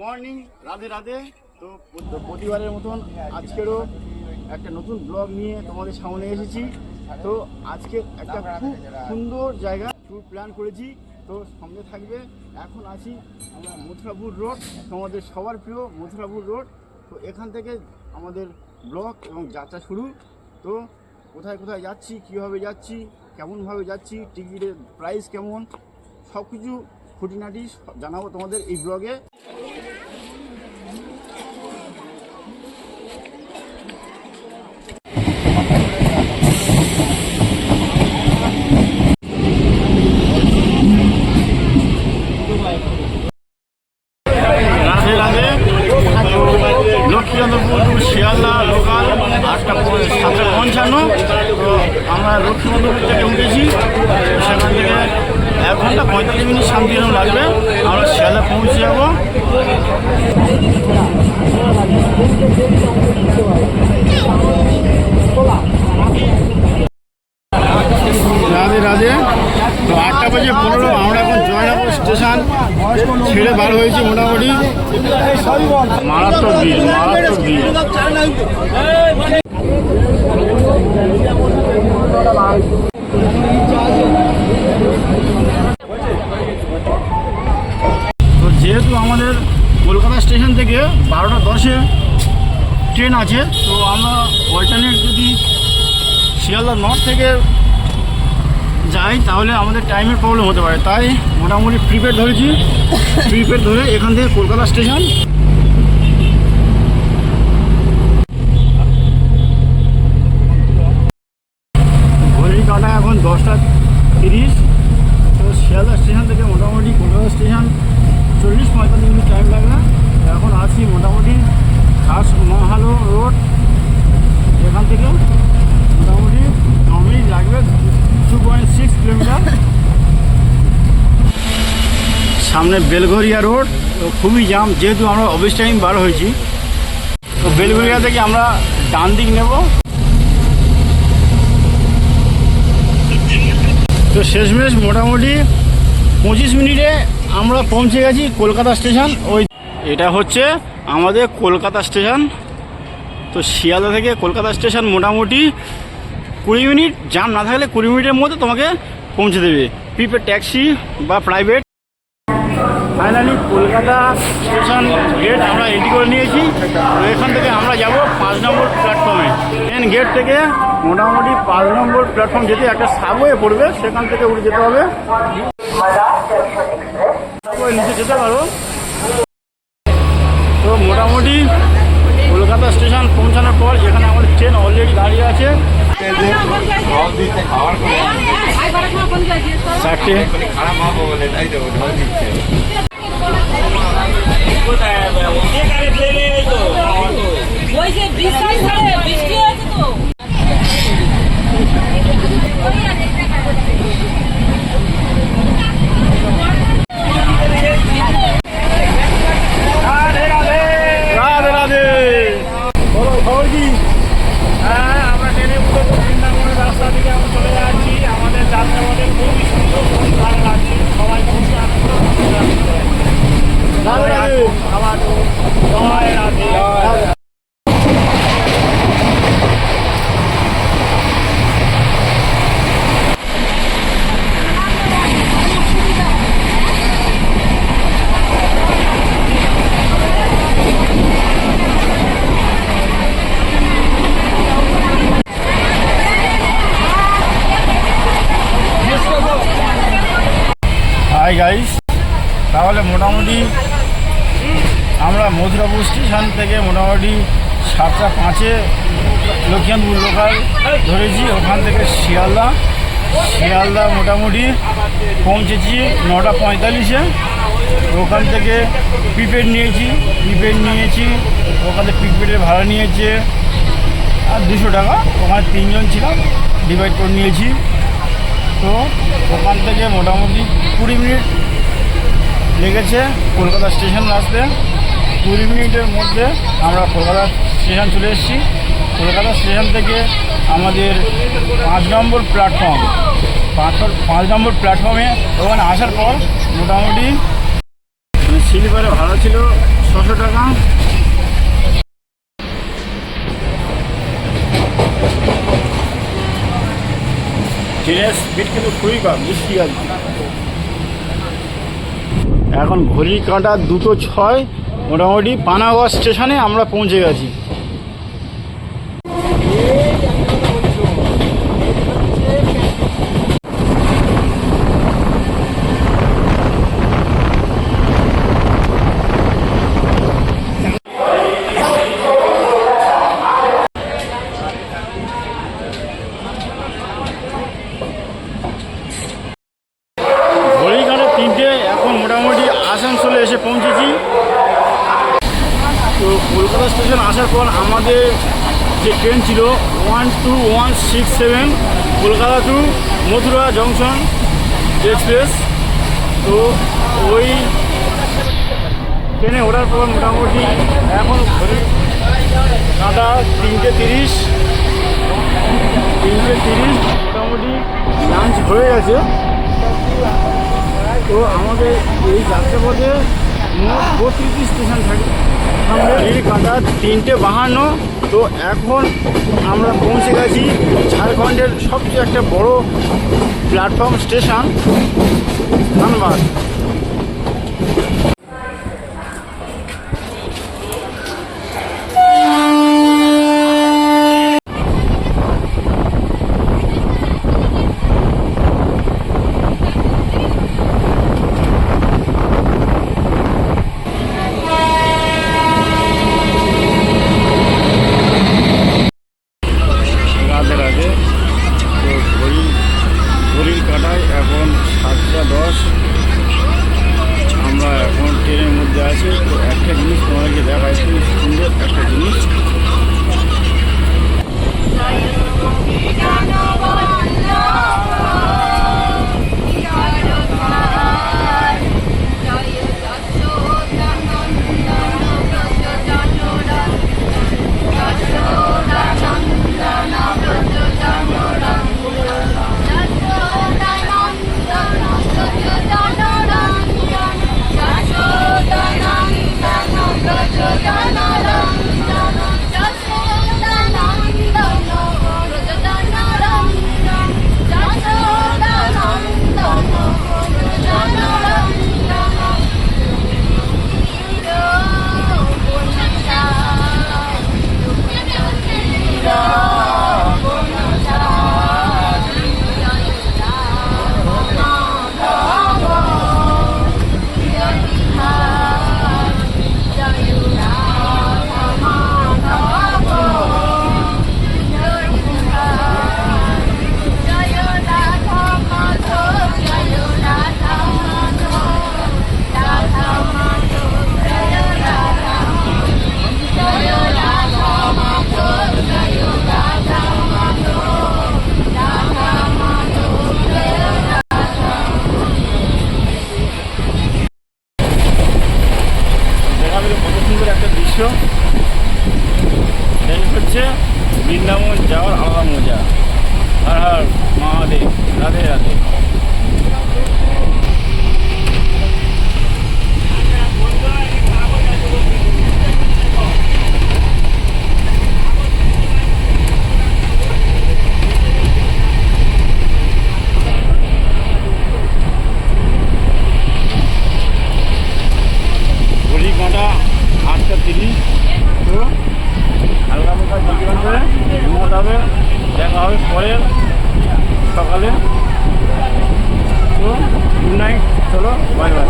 Morning Radhe Radhe. তো প্রতিবারের মতন আজকেরও একটা নতুন ব্লগ নিয়ে তোমাদের সামনে এসেছি। তো আজকে একটা খুব সুন্দর জায়গা ট্যুর প্ল্যান করেছি। তো সঙ্গে থাকবে, এখন আছি আমরা মথুরাপুর রোড তোমাদের সবার প্রিয় মথুরাপুর রোড তো এখান থেকে আমাদের ব্লগ এবং যাত্রা শুরু। তো কোথায় কোথায় যাচ্ছি, কীভাবে যাচ্ছি, কেমনভাবে যাচ্ছি, টিকিটের প্রাইস কেমন সব কিছু খুঁটিনাটি জানাব তোমাদের এই ব্লগে আমরা লক্ষ্মীকান্তপুর থেকে উঠেছি। সেখান থেকে এক ঘণ্টা পঁয়তাল্লিশ মিনিট শান্তিরকম লাগবে আমরা শিয়ালদা পৌঁছে যাব। রাধে রাধে। তো আটটা বাজে পনেরো আমরা এখন জয়নগর স্টেশন ছেড়ে বার হয়েছি মোটামুটি। মারাত্মক ভিড় মারাত্মক ভিড়। তো যেহেতু আমাদের কলকাতা স্টেশন থেকে বারোটা দশে ট্রেন আছে, তো আমরা অল্টারনেট যদি শিয়ালদা নর্থ থেকে যাই, তাহলে আমাদের টাইমের প্রবলেম হতে পারে। তাই মোটামুটি প্রিপেড ধরেছি। প্রিপেড ধরে এখান থেকে কলকাতা স্টেশন ঘড়ির কাটা এখন দশটা তিরিশ তো শিয়ালদা স্টেশন থেকে মোটামুটি কলকাতা স্টেশন চল্লিশ পঁয়তাল্লিশ মিনিট টাইম লাগবে এখন আছি মোটামুটি খাস মহালো রোড এখান থেকে মোটামুটি ন মিনিট লাগবে টু পয়েন্ট সিক্স কিলোমিটার সামনে বেলঘরিয়া রোড খুবই জাম, যেহেতু আমরা অফিস টাইম বার হয়েছি। তো বেলঘরিয়া থেকে আমরা ডান দিক নেব। তো শেষমেশ মোটামুটি পঁচিশ মিনিটে আমরা পৌঁছে গেছি কলকাতা স্টেশন। ওই এটা হচ্ছে আমাদের কলকাতা স্টেশন। তো শিয়ালদা থেকে কলকাতা স্টেশন মোটামুটি কুড়ি মিনিট। জাম না থাকলে কুড়ি মিনিটের মধ্যে তোমাকে পৌঁছে দেবে। প্রিপেড ট্যাক্সি বা private finally Kolkata station gate আমরা এন্ট্রি করে নিয়েছি তো এখান থেকে আমরা যাব পাঁচ নম্বর প্ল্যাটফর্মে মেন গেট থেকে মোটামুটি পাঁচ নম্বর প্ল্যাটফর্ম যেতে একটা সাবওয়ে পড়বে সেখান থেকে উঠে যেতে হবে নিচে যেতে পারো তো মোটামুটি কলকাতা স্টেশন পৌঁছানোর পর এখানে আমাদের ট্রেন অলরেডি দাঁড়িয়ে আছে চারটে ওই যে বৃষ্টি হয়েছে তো রাধে রাধে বলো খবর কি হ্যাঁ আমরা ট্রেনে উঠে বৃন্দাবনের রাস্তা দিকে আমরা চলে যাচ্ছি আমাদের যাত্রাপথে খুবই সুন্দর খুবই ভালো লাগছে সবাই খুবই আনন্দ করছে যাচ্ছে। রাধে রাধে আবার জয় রাধে হাই গাইস তাহলে মোটামুটি আমরা মথুরাপুর স্টেশন থেকে মোটামুটি সাতটা পাঁচে লক্ষ্মীকান্তপুর লোকাল ধরেছি। ওখান থেকে শিয়ালদা। শিয়ালদা মোটামুটি পৌঁছেছি নটা পঁয়তাল্লিশে। ওখান থেকে প্রিপেড নিয়েছি। প্রিপেড নিয়েছি, ওখান প্রিপেডের ভাড়া নিয়েছে আর দুশো টাকা। ওখানে তিনজন ছিলাম ডিভাইড করে নিয়েছি। তো ওখান থেকে মোটামুটি কুড়ি মিনিট লেগেছে কলকাতা স্টেশন আসতে। কুড়ি মিনিটের মধ্যে আমরা কলকাতা স্টেশন চলে এসেছি। কলকাতা স্টেশন থেকে আমাদের পাঁচ নম্বর প্ল্যাটফর্ম পাঁচ পাঁচ নম্বর প্ল্যাটফর্মে ওখানে আসার পর মোটামুটি স্লিপারে ভাড়া ছিল ছশো টাকা। ট্রেনের স্পিড কিন্তু খুবই কম বৃষ্টি এখন ঘড়ি কাঁটা দুটো ছয় মোটামুটি পানাগড় স্টেশনে আমরা পৌঁছে গেছি ঘড়িকাটা তিনটে এখন মোটামুটি আসানসোলে এসে পৌঁছেছি তো কলকাতা স্টেশন আসার পর আমাদের যে ট্রেন ছিল one two one six seven, Kolkata to Mathura junction express. তো ওই ট্রেনে ওঠার পর মোটামুটি এখন ঘড়ি কাঁটা তিনটে তিরিশ তিনটে তিরিশ মোটামুটি লাঞ্চ হয়ে গেছে। তো আমাদের এই যাত্রাপথে মোট বত্রিশটি স্টেশন থাকে। আমাদের কাটা তিনটে বাহান্ন, তো এখন আমরা পৌঁছে গেছি ঝাড়খণ্ডের সবচেয়ে একটা বড় প্ল্যাটফর্ম স্টেশন, ধন্যবাদ রাধে রাধে তো ঘড়ি ঘড়ির কাটায় এখন সাতটা দশ আমরা এখন ট্রেনের মধ্যে আছি একটা জিনিস তোমাদেরকে দেখাই হবে পরে সকালে। তো গুড নাইট চলো বাই বাই